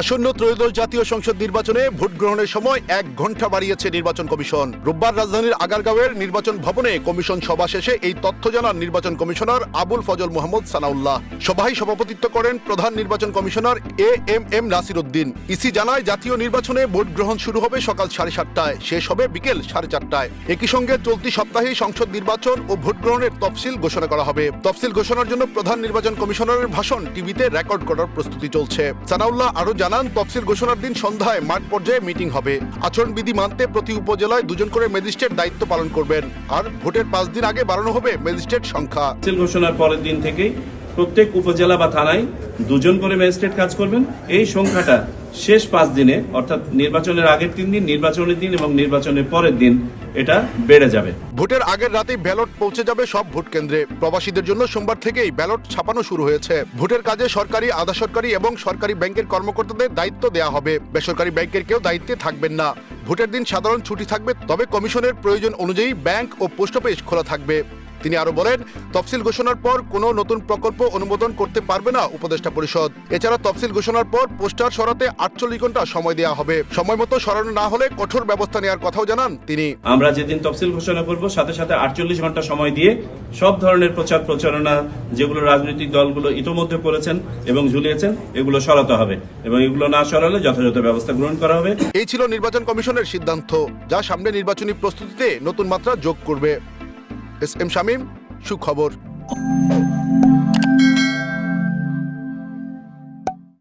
আসন্ন ত্রয়োদশ জাতীয় সংসদ নির্বাচনে ভোট গ্রহণের সময় এক ঘণ্টা বাড়িয়েছে নির্বাচন কমিশন। রোববার রাজধানীর আগারগাঁওয়ের নির্বাচন ভবনে কমিশন সভা শেষে এই তথ্য জানান নির্বাচন কমিশনার আবুল ফজল মোহাম্মদ সানাউল্লাহ। সভায় সভাপতিত্ব করেন প্রধান নির্বাচন commissioner A M M Nasir Uddin EC জানায়, জাতীয় নির্বাচনে ভোট গ্রহণ শুরু হবে সকাল সাড়ে সাতটায়, শেষ হবে বিকেল সাড়ে চারটায়। একই সঙ্গে চলতি সপ্তাহেই সংসদ নির্বাচন ও ভোট গ্রহণের তফসিল ঘোষণা করা হবে। তফসিল ঘোষণার জন্য প্রধান নির্বাচন কমিশনারের ভাষণ টিভিতে রেকর্ড করার প্রস্তুতি চলছে। সানাউল্লাহ আরও জানান তফসিল ঘোষণার দিন সন্ধ্যায় মাঠ পর্যায়ে মিটিং হবে। আচরণবিধি মানতে প্রতি উপজেলায় দুজন করে ম্যাজিস্ট্রেট দায়িত্ব পালন করবেন। আর ভোটের পাঁচ দিন আগে বাড়ানো হবে ম্যাজিস্ট্রেট সংখ্যা। ঘোষণার পরের দিন থেকেই প্রত্যেক উপজেলা বা থানায় দুজন করে ম্যাজিস্ট্রেট কাজ করবেন। এই সংখ্যাটা শেষ পাঁচ দিনে, অর্থাৎ নির্বাচনের আগের তিন দিন, নির্বাচনের দিন এবং নির্বাচনের পরের দিন এটা বেড়ে যাবে। ভোটের আগের রাতেই ব্যালট পৌঁছে যাবে সব ভোট কেন্দ্রে। প্রবাসীদের জন্য সোমবার থেকেই ব্যালট ছাপানো শুরু হয়েছে। ভোটের কাজে সরকারি আধা সরকারি এবং সরকারি ব্যাংকের কর্মকর্তাদের দায়িত্ব দেওয়া হবে। বেসরকারি ব্যাংকের কেউ দায়িত্বে থাকবেন না। ভোটের দিন সাধারণ ছুটি থাকবে, তবে কমিশনের প্রয়োজন অনুযায়ী ব্যাংক ও পোস্ট অফিস খোলা থাকবে। তিনি আরও বলেন তফসিল ঘোষণার পর কোনো নতুন প্রকল্প অনুমোদন করতে পারবে না উপদেষ্টা পরিষদ। এছাড়া তফসিল ঘোষণার পর পোস্টার সরাতে আটচল্লিশ ঘণ্টা সময় দেওয়া হবে। সময় মতো সরানো না হলে কঠোর ব্যবস্থা নেওয়ার কথাও জানান তিনি। আমরা যেদিন তফসিল ঘোষণা করব সাথে সাথে আটচল্লিশ ঘণ্টা সময় দিয়ে সব ধরনের প্রচার প্রচারণা যেগুলো রাজনৈতিক দলগুলো ইতোমধ্যে করেছেন এবং ঝুলিয়েছেন এগুলো সরাতে হবে এবং এগুলো না সরালে যথাযথ ব্যবস্থা গ্রহণ করা হবে। এই ছিল নির্বাচন কমিশনের সিদ্ধান্ত যা সামনে নির্বাচনী প্রস্তুতিতে নতুন মাত্রা যোগ করবে। এস এম শামীম সুখবর।